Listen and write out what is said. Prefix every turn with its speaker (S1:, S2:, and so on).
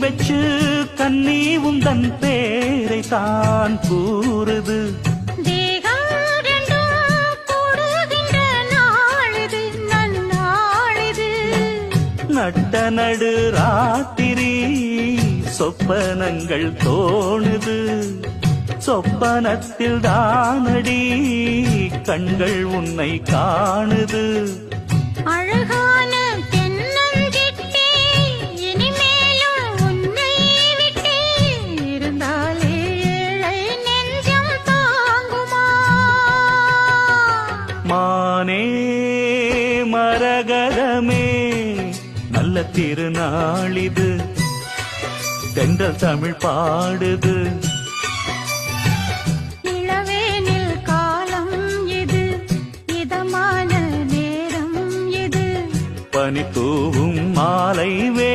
S1: பேச்சு கண்ணி உந்தன் பேரை தான் கூறுது. நட்ட நடு ராத்திரி சொப்பனங்கள் தோணுது. சொப்பனத்தில் தானடி கண்கள் உன்னை காணுது. மானே மரகதமே. நல்ல திருநாளிது. தென்றல் தமிழ் பாடுது.
S2: இளவேனில் காலம் இது. இதமான நேரம் இது.
S1: பனி தூவும் மாலை வேளை